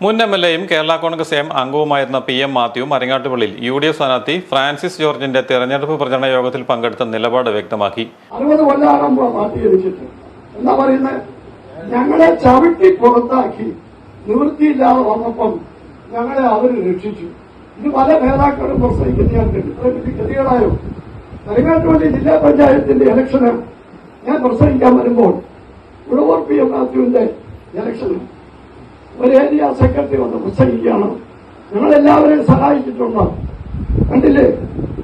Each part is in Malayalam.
മുൻ എം എൽ എയും കേരള കോൺഗ്രസ് എം അംഗവുമായിരുന്ന പി എം മാത്യു മരങ്ങാട്ടുപള്ളിയിൽ യു ഡി എഫ് സ്ഥാനാർത്ഥി ഫ്രാൻസിസ് ജോർജിന്റെ തെരഞ്ഞെടുപ്പ് പ്രചരണ യോഗത്തിൽ പങ്കെടുത്ത നിലപാട് വ്യക്തമാക്കി. എന്താ പറയുന്നത് ഞങ്ങളെ ചവിട്ടി പുറത്താക്കി നിവൃത്തിയില്ലാതെ വന്നപ്പം ഞങ്ങളെ അവർ രക്ഷിച്ചു. ഇത് പല നേതാക്കളും പ്രസംഗിക്കുന്ന ഞാൻ ഇത്രയും വലിയ ജില്ലാ പഞ്ചായത്തിന്റെ ഇലക്ഷന് ഞാൻ പ്രസംഗിക്കാൻ വരുമ്പോൾ ഉഴവർ പി എം മാത്യുവിന്റെ ഇലക്ഷന് ഒരു ഏരിയ സെക്രട്ടറി വന്ന് പ്രസംഗിക്കുകയാണ് ഞങ്ങളെല്ലാവരെയും സഹായിച്ചിട്ടുണ്ട്. കണ്ടില്ലേ?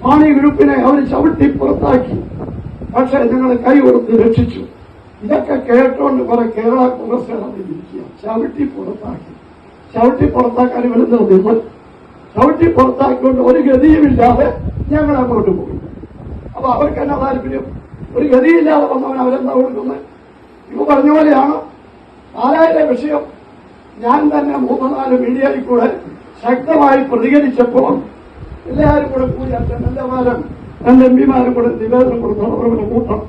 മാണി ഗ്രൂപ്പിനെ അവർ ചവിട്ടി പുറത്താക്കി. പക്ഷെ ഞങ്ങൾ കൈ കൊടുത്ത് രക്ഷിച്ചു. ഇതൊക്കെ കേട്ടോണ്ട് കുറെ കേരള കോൺഗ്രസ് ഇരിക്കുക ചവിട്ടി പുറത്താക്കി. ചവിട്ടി പുറത്താക്കാൻ വരുന്നത് നിങ്ങൾ ചവിട്ടി പുറത്താക്കിക്കൊണ്ട് ഒരു ഗതിയുമില്ലാതെ ഞങ്ങൾ അങ്ങോട്ട് പോകും അപ്പൊ അവർക്ക് എന്നാ താല്പര്യം? ഒരു ഗതിയില്ലാതെ വന്നവൻ അവരെന്താ കൊടുക്കുന്നത്? ഇപ്പൊ പറഞ്ഞ പോലെയാണ്? ആരായാലും വിഷയം. ഞാൻ തന്നെ മൂന്ന് നാല് മീഡിയയിൽ കൂടെ ശക്തമായി പ്രതികരിച്ചപ്പോൾ എല്ലാവരും കൂടെ കൂടി അച്ഛൻ എന്റെ മാരം രണ്ട് എം പിമാരും കൂടെ നിവേദനം കൊടുക്കണം അവരുടെ കൂട്ടണം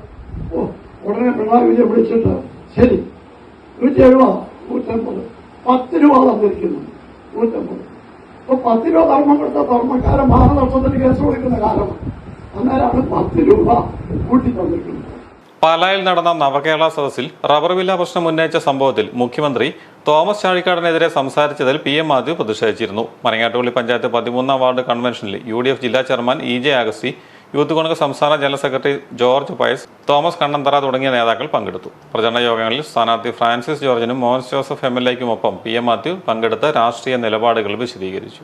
ഓ ഉടനെ പിണറായി വിജയൻ വിളിച്ചിട്ട് ശരി നൂറ്റി എഴുപതോ നൂറ്റമ്പത്. പത്ത് രൂപ തന്നിരിക്കുന്നു നൂറ്റമ്പത്. അപ്പൊ പത്ത് രൂപ ധർമ്മം കൊടുത്ത ധർമ്മക്കാരൻ മാനനഷ്ടത്തിന് കേസ് കൊടുക്കുന്ന കാലമാണ് അന്നേരമാണ് പത്ത് രൂപ കൂട്ടി തന്നിരിക്കുന്നത്. പാലായിൽ നടന്ന നവകേരള സദസ്സിൽ റബ്ബർ വില പ്രശ്നം ഉന്നയിച്ച സംഭവത്തിൽ മുഖ്യമന്ത്രി തോമസ് ചാഴിക്കാടിനെതിരെ സംസാരിച്ചതിൽ പി എം മാത്യു പ്രതിഷേധിച്ചിരുന്നു. മരങ്ങാട്ടുപള്ളി പഞ്ചായത്ത് പതിമൂന്നാം വാർഡ് കൺവെൻഷനിൽ യു ഡി എഫ് ജില്ലാ chairman E J Augusty youth Congress സംസ്ഥാന ജനറൽ സെക്രട്ടറി ജോർജ് പയസ് തോമസ് കണ്ണന്തറ തുടങ്ങിയ നേതാക്കൾ പങ്കെടുത്തു. പ്രചരണ യോഗങ്ങളിൽ സ്ഥാനാർത്ഥി ഫ്രാൻസിസ് ജോർജിനും മോഹൻസ് ജോസഫ് എം എൽ എക്കുമൊപ്പം പി എം മാത്യു പങ്കെടുത്ത രാഷ്ട്രീയ നിലപാടുകൾ വിശദീകരിച്ചു.